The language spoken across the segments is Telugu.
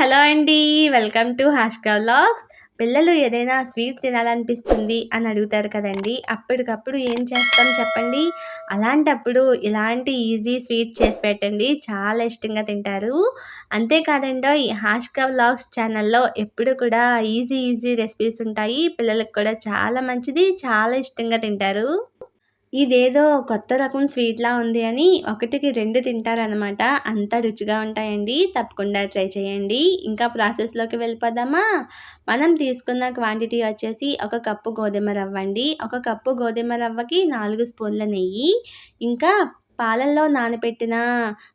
హలో అండి వెల్కమ్ టు హాష్కా వ్లాగ్స్. పిల్లలు ఏదైనా స్వీట్ తినాలనిపిస్తుంది అని అడుగుతారు కదండి అప్పటికప్పుడు ఏం చేస్తాం చెప్పండి? అలాంటప్పుడు ఇలాంటి ఈజీ స్వీట్ చేసి పెట్టండి చాలా ఇష్టంగా తింటారు. అంతేకాదండి ఈ హాష్కా వ్లాగ్స్ ఛానల్లో ఎప్పుడు కూడా ఈజీ ఈజీ రెసిపీస్ ఉంటాయి పిల్లలకు కూడా చాలా మంచిది చాలా ఇష్టంగా తింటారు. ఇదేదో కొత్త రకం స్వీట్లా ఉంది అని ఒకటికి రెండు తింటారనమాట అంత రుచిగా ఉంటాయండి. తప్పకుండా ట్రై చేయండి. ఇంకా ప్రాసెస్లోకి వెళ్ళిపోదామా? మనం తీసుకున్న క్వాంటిటీ వచ్చేసి ఒక కప్పు గోధుమ రవ్వ అండి ఒక కప్పు గోధుమ రవ్వకి నాలుగు స్పూన్ల నెయ్యి. ఇంకా పాలల్లో నానబెట్టిన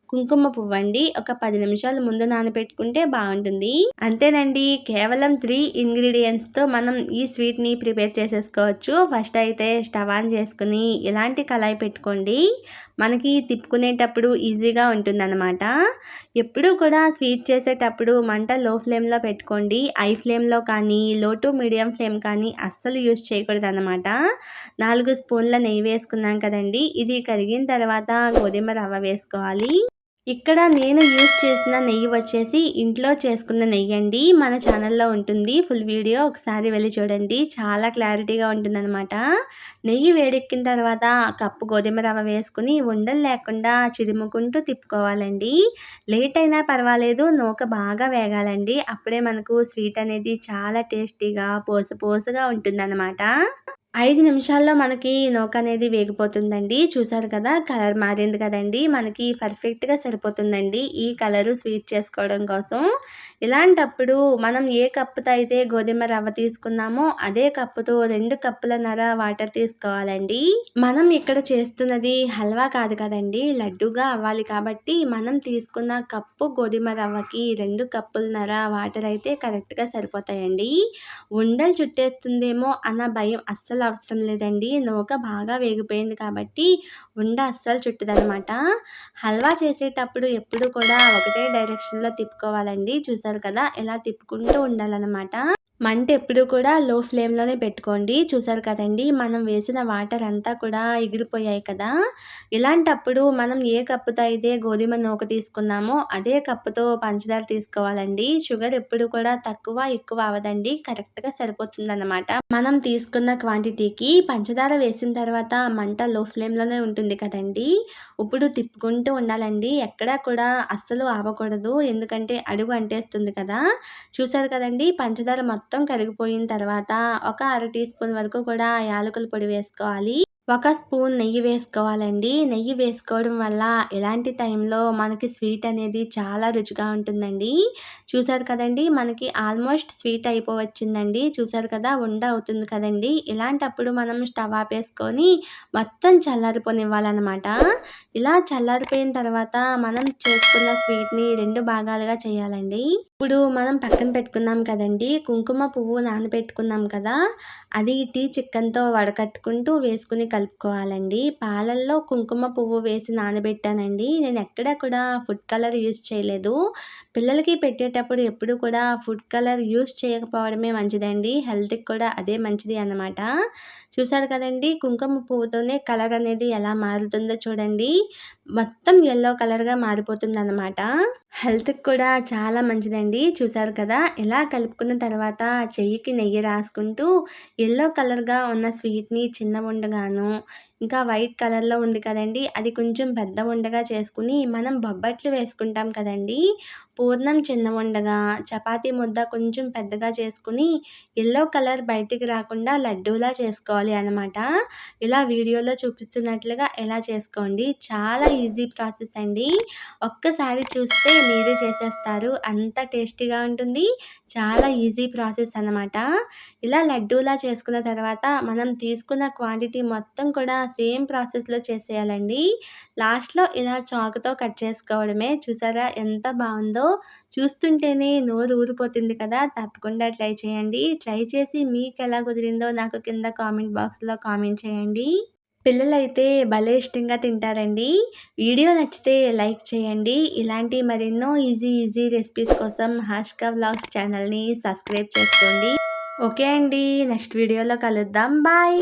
కుంకుమ పువ్వు అండి ఒక పది నిమిషాల ముందు నానబెట్టుకుంటే బాగుంటుంది. అంతేనండి కేవలం త్రీ ఇంగ్రీడియంట్స్తో మనం ఈ స్వీట్ని ప్రిపేర్ చేసేసుకోవచ్చు. ఫస్ట్ అయితే స్టవ్ ఆన్ చేసుకుని ఇలాంటి కళాయి పెట్టుకోండి. మనకి తిప్పుకునేటప్పుడు ఈజీగా ఉంటుందన్నమాట. ఎప్పుడు కూడా స్వీట్ చేసేటప్పుడు మంట లో ఫ్లేమ్లో పెట్టుకోండి ఐ ఫ్లేమ్లో కానీ లో టు మీడియం ఫ్లేమ్ కానీ అస్సలు యూజ్ చేయకూడదు అనమాట నాలుగు స్పూన్ల నెయ్యి వేసుకున్నాం కదండి. ఇది కరిగిన తర్వాత గోధుమ రవ్వ వేసుకోవాలి. ఇక్కడ నేను యూజ్ చేసిన నెయ్యి వచ్చేసి ఇంట్లో చేసుకున్న నెయ్యి అండి. మన ఛానల్లో ఉంటుంది. Full video. ఒకసారి వెళ్ళి చూడండి. చాలా క్లారిటీగా ఉంటుందన్నమాట. నెయ్యి వేడెక్కిన తర్వాత కప్పు గోధుమ రవ్వ వేసుకుని ఉండలు లేకుండా చిరుముకుంటూ తిప్పుకోవాలండి. లేట్ అయినా పర్వాలేదు. నూక బాగా వేగాలండి. అప్పుడే మనకు స్వీట్ అనేది చాలా టేస్టీగా పోసపోసగా ఉంటుందన్నమాట. ఐదు నిమిషాల్లో మనకి నూక అనేది వేగిపోతుందండి. చూసారు కదా కలర్ మారింది కదండి. మనకి పర్ఫెక్ట్గా సరిపోతుందండి ఈ కలరు స్వీట్ చేసుకోవడం కోసం. ఇలాంటప్పుడు మనం ఏ కప్పుతో అయితే గోధుమ రవ్వ తీసుకున్నామో అదే కప్పుతో రెండు కప్పుల నర వాటర్ తీసుకోవాలండి. మనం ఇక్కడ చేస్తున్నది హల్వా కాదు కదండి లడ్డుగా అవ్వాలి కాబట్టి మనం తీసుకున్న కప్పు గోధుమ రవ్వకి రెండు కప్పుల నర వాటర్ అయితే కరెక్ట్గా సరిపోతాయండి. ఉండలు చుట్టేస్తుందేమో అన్న భయం అస్సలు అవసరం లేదండి. నూక బాగా వేగిపోయింది కాబట్టి ఉండ అస్సలు చుట్టదనమాట హల్వా చేసేటప్పుడు ఎప్పుడు కూడా ఒకటే డైరెక్షన్లో తిప్పుకోవాలండి. చూసారు కదా ఇలా తిప్పుకుంటూ ఉండాలన్నమాట. మంట ఎప్పుడు కూడా లో ఫ్లేమ్లోనే పెట్టుకోండి. చూసారు కదండి మనం వేసిన వాటర్ అంతా కూడా ఎగిరిపోయాయి కదా. ఇలాంటప్పుడు మనం ఏ కప్పుతో అయితే గోధుమ నూక తీసుకున్నామో అదే కప్పుతో పంచదార తీసుకోవాలండి. షుగర్ ఎప్పుడు కూడా తక్కువ ఎక్కువ అవదండి కరెక్ట్గా సరిపోతుందన్నమాట. మనం తీసుకున్న క్వాంటిటీకి పంచదార వేసిన తర్వాత మంట లో ఫ్లేమ్లోనే ఉంటుంది కదండి. ఇప్పుడు తిప్పుకుంటూ ఉండాలండి. ఎక్కడా కూడా అస్సలు ఆవకూడదు. ఎందుకంటే అడుగు అంటేస్తుంది కదా. చూసారు కదండి పంచదార మొత్తం మొత్తం కరిగిపోయిన తర్వాత ఒక అర టీ స్పూన్ వరకు కూడా యాలకుల పొడి వేసుకోవాలి. ఒక స్పూన్ నెయ్యి వేసుకోవాలండి. నెయ్యి వేసుకోవడం వల్ల ఎలాంటి టైంలో మనకి స్వీట్ అనేది చాలా రుచిగా ఉంటుందండి. చూసారు కదండి మనకి ఆల్మోస్ట్ స్వీట్ అయిపోవచ్చిందండి. చూసారు కదా ఉండ అవుతుంది కదండి. ఇలాంటప్పుడు మనం స్టవ్ ఆపేసుకొని మొత్తం చల్లారిపోనివ్వాలన్నమాట. ఇలా చల్లారిపోయిన తర్వాత మనం చేసుకున్న స్వీట్ని రెండు భాగాలుగా చేయాలండి. ఇప్పుడు మనం పక్కన పెట్టుకున్నాం కదండి కుంకుమ పువ్వు నానబెట్టుకున్నాం కదా అది టీ చిక్కన్తో వడకట్టుకుంటూ వేసుకుని కలుపుకోవాలండి. పాలల్లో కుంకుమ పువ్వు వేసి నానబెట్టానండి. నేను ఎక్కడ కూడా ఫుడ్ కలర్ యూస్ చేయలేదు. పిల్లలకి పెట్టేటప్పుడు ఎప్పుడు కూడా ఫుడ్ కలర్ యూస్ చేయకపోవడమే మంచిదండి. హెల్త్కి కూడా అదే మంచిది అన్నమాట. చూసారు కదండి కుంకుమ పువ్వుతోనే కలర్ అనేది ఎలా మారుతుందో చూడండి. మొత్తం ఎల్లో కలర్గా మారిపోతుంది అన్నమాట హెల్త్కి కూడా చాలా మంచిదండి. చూసారు కదా ఇలా కలుపుకున్న తర్వాత చెయ్యికి నెయ్యి రాసుకుంటూ ఎల్లో కలర్గా ఉన్న స్వీట్ని చిన్న ఉండగాను う。ఇంకా వైట్ కలర్లో ఉంది కదండి. అది కొంచెం పెద్ద ఉండగా చేసుకుని మనం బొబ్బట్లు వేసుకుంటాం కదండి. పూర్ణం చిన్న ఉండగా చపాతీ ముద్ద కొంచెం పెద్దగా చేసుకుని ఎల్లో కలర్ బయటికి రాకుండా లడ్డూలా చేసుకోవాలి అనమాట ఇలా వీడియోలో చూపిస్తున్నట్లుగా ఎలా చేసుకోండి. చాలా ఈజీ ప్రాసెస్ అండి. ఒక్కసారి చూస్తే మీరు చేసేస్తారు. అంత టేస్టీగా ఉంటుంది. చాలా ఈజీ ప్రాసెస్ అనమాట ఇలా లడ్డూలా చేసుకున్న తర్వాత మనం తీసుకున్న క్వాంటిటీ మొత్తం కూడా సేమ్ ప్రాసెస్లో చేసేయాలండి. లాస్ట్లో ఇలా చాకుతో కట్ చేసుకోవడమే. చూసారా ఎంత బాగుందో? చూస్తుంటేనే నోరు ఊరిపోతుంది కదా! తప్పకుండా ట్రై చేయండి. ట్రై చేసి మీకు ఎలా కుదిరిందో నాకు కింద కామెంట్ బాక్స్లో కామెంట్ చేయండి. పిల్లలైతే భలే ఇష్టంగా తింటారండి. వీడియో నచ్చితే లైక్ చేయండి. ఇలాంటి మరెన్నో ఈజీ ఈజీ రెసిపీస్ కోసం హాష్కా వ్లాగ్స్ ఛానల్ని సబ్స్క్రైబ్ చేసుకోండి. ఓకే అండి. నెక్స్ట్ వీడియోలో కలుద్దాం. బాయ్!